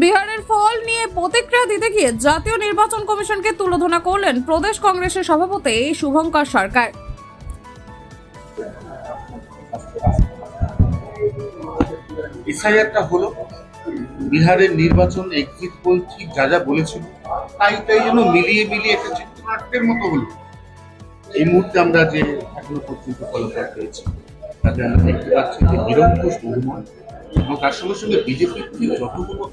বিহারের ফল নিয়ে প্রতিক্রিয়া দিতে গিয়ে জাতীয় নির্বাচন কমিশনকে তুলোধনা করলেন প্রদেশ কংগ্রেসের সভাপতি শুভঙ্কর সরকার। এসআইআরটা হলো, বিহারের নির্বাচন এক্সিট পোল ঠিক যা যা বলেছিল, তাই তাই যেন মিলিয়ে মিলিয়ে একটা চিত্রনাট্যের মতো হলো। এই মুহূর্তে আমরা যে এখনও পর্যন্ত ফলাফল পেয়েছি, তাতে আমরা দেখতে পাচ্ছি যে নিরঙ্কুশ বহুমান এবং তার সঙ্গে সঙ্গে বিজেপির ঠিক যতগুলো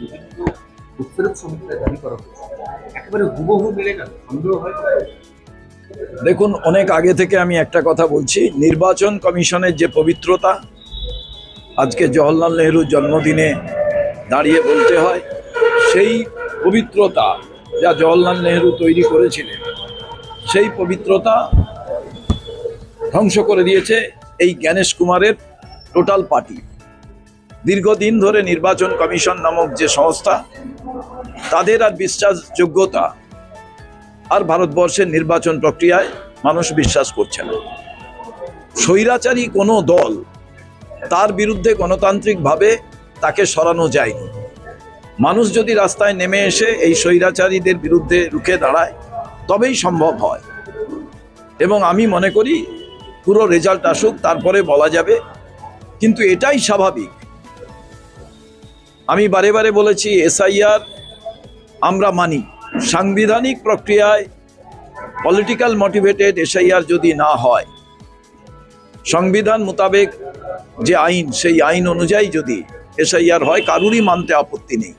বিভিন্ন উত্তরের শ্রমিকরা দাবি করা হয়েছে, একেবারে হুবহু মিলে গেল, সন্দেহ হয় দেখুন, অনেক আগে থেকে আমি একটা কথা বলছি, নির্বাচন কমিশনের যে পবিত্রতা, আজকে জওহরলাল নেহরুর জন্মদিনে দাঁড়িয়ে বলতে হয়, সেই পবিত্রতা যা জওহরলাল নেহরু তৈরি করেছিলেন, সেই পবিত্রতা ধ্বংস করে দিয়েছে এই জ্ঞানেশ কুমারের টোটাল পার্টি। দীর্ঘদিন ধরে নির্বাচন কমিশন নামক যে সংস্থা, তাদের আর বিশ্বাসযোগ্যতা আর ভারতবর্ষের নির্বাচন প্রক্রিয়ায় মানুষ বিশ্বাস করছে না। স্বৈরাচারী কোনো দল তার বিরুদ্ধে গণতান্ত্রিকভাবে তাকে সরানো যায়নি। মানুষ যদি রাস্তায় নেমে এসে এই স্বৈরাচারীদের বিরুদ্ধে রুখে দাঁড়ায়, তবেই সম্ভব হয়। এবং আমি মনে করি পুরো রেজাল্ট আসুক, তারপরে বলা যাবে কিন্তু এটাই স্বাভাবিক। আমি বারে বারে বলেছি, এসআইআর আমরা মানি। সাংবিধানিক প্রক্রিয়ায় পলিটিক্যাল মোটিভেটেড এসআইআর যদি না হয়, সংবিধান মোতাবেক যে আইন, সেই আইন অনুযায়ী যদি এসআইআর হয়, কারুরই মানতে আপত্তি নেই।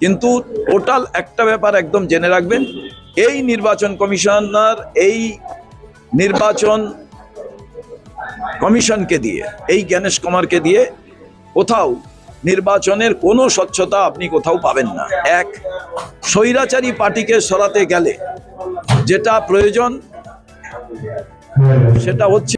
কিন্তু টোটাল একটা ব্যাপার একদম জেনে রাখবেন, এই নির্বাচন কমিশনার, এই নির্বাচন কমিশনকে দিয়ে, এই জ্ঞানেশ কুমারকে দিয়ে কোথাও নির্বাচনের কোনো স্বচ্ছতা আপনি কোথাও পাবেন না। এক, স্বৈরাচারী পার্টিকে সরাতে গেলে যেটা প্রয়োজন সেটা হচ্ছে